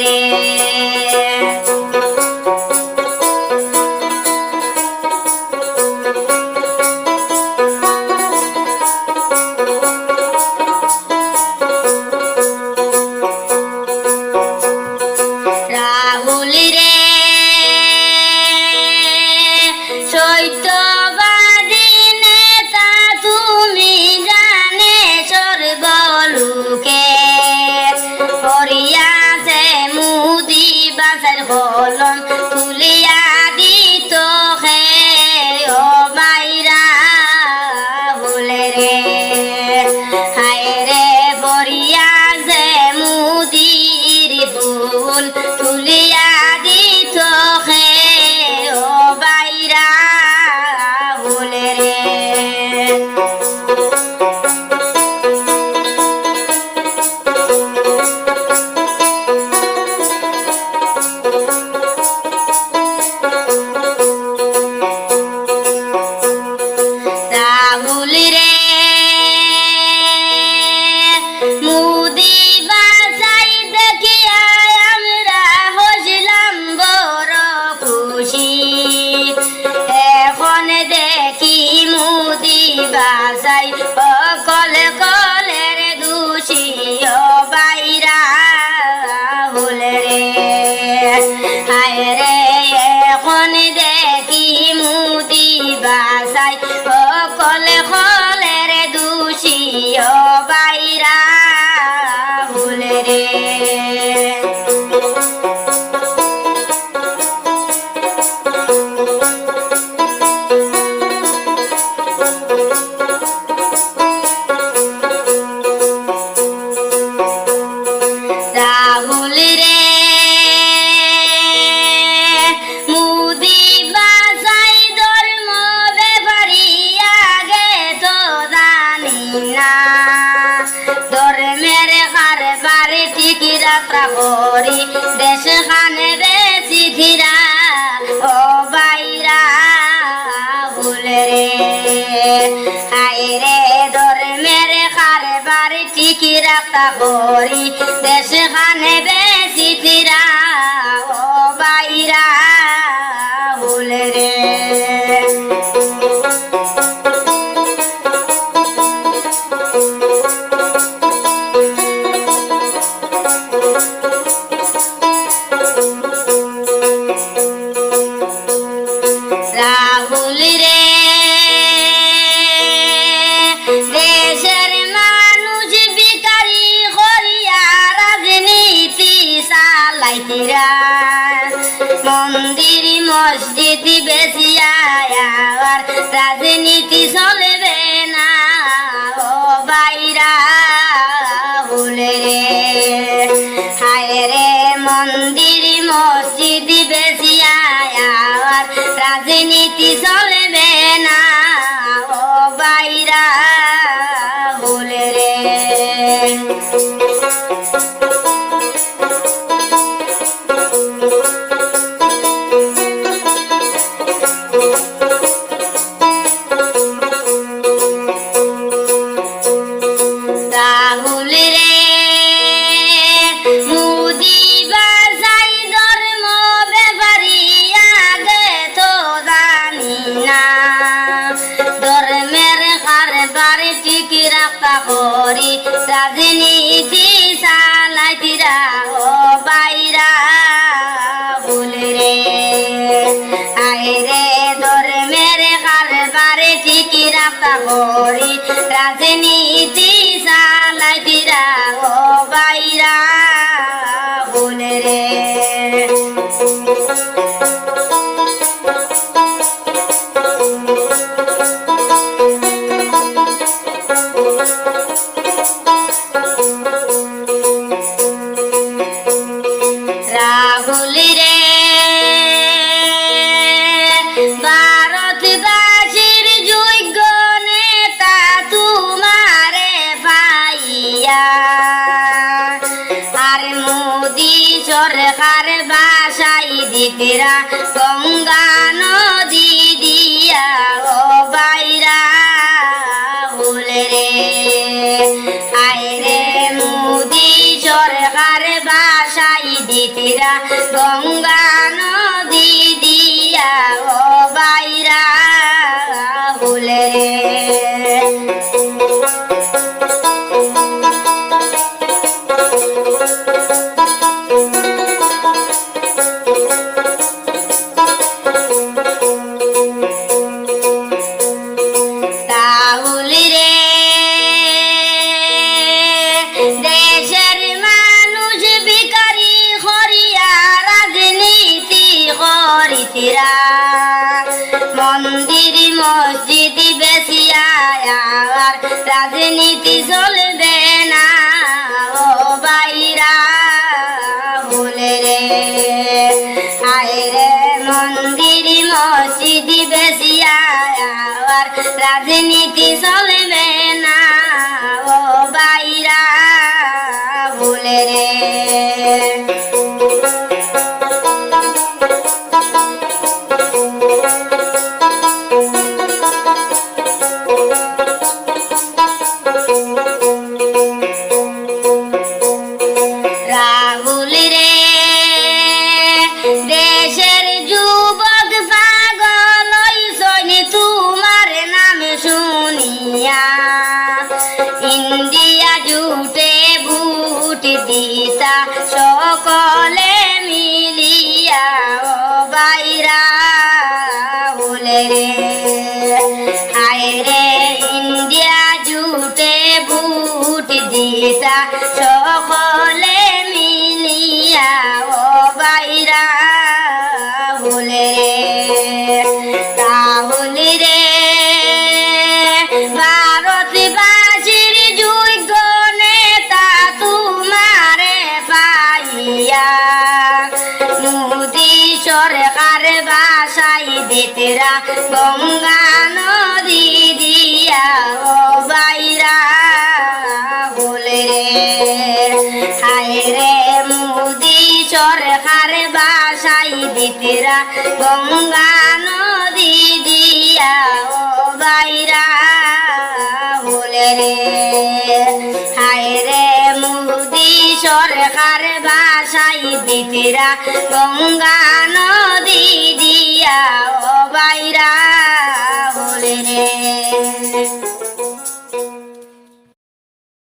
রে। রাহুল রে। বাজার কলম তুলিয়া দিত হে, ও মাইরা বলে রে। হায় রে বরিয়াছে মুদির ফুল তুলিয়া রে এখন দেখি মুদি বাসাই সকলে কলের দোষী বাইরা রাখা করি দেশ খানে বেশি তিরা ও বাইরা বলে রে মন্দির, মসজিদ বেশি আয়ার রাজনীতি চলবে না। ও বাইরা বলে রে, হায় রে মন্দির, মসজিদ বেশি আয়ার রাজনীতি চলবে করি রাজনীতি চালাইতিরা ও বাইরা। ভুলে রে আয় রে ধর্মের কারবার ঠিকই রাখা করি। রাজনীতি চালাইতিরা ও বাইরা। গঙ্গা নদী দিয়া ও বাইরা হুলে রে, আয় রে মোদি সরকার বাসাই দিতিরা। গঙ্গা নদী দিয়া ও বাইরা বলে রাহুল আর রাজনীতি চলবে না। ও বাইরা বলে রে, আয় রে মন্দির মসজিদ বেশি আর রাজনীতি চলবে ইন্ডিয়া জুটে বুট দিতা সকলে মিলিয়া ও বাইরা বলে রে। গঙ্গা নদী দিয়া ও বাইরা বলে রে। হায় রে মোদি সরকার বাসাই দিতেরা গঙ্গা নদী দিয়া ও বাইরা বলে রে। হায় রে মোদি সরকার বাসাই দিতেরা গঙ্গা নদী দিয়া ও বাইরা হলে রে।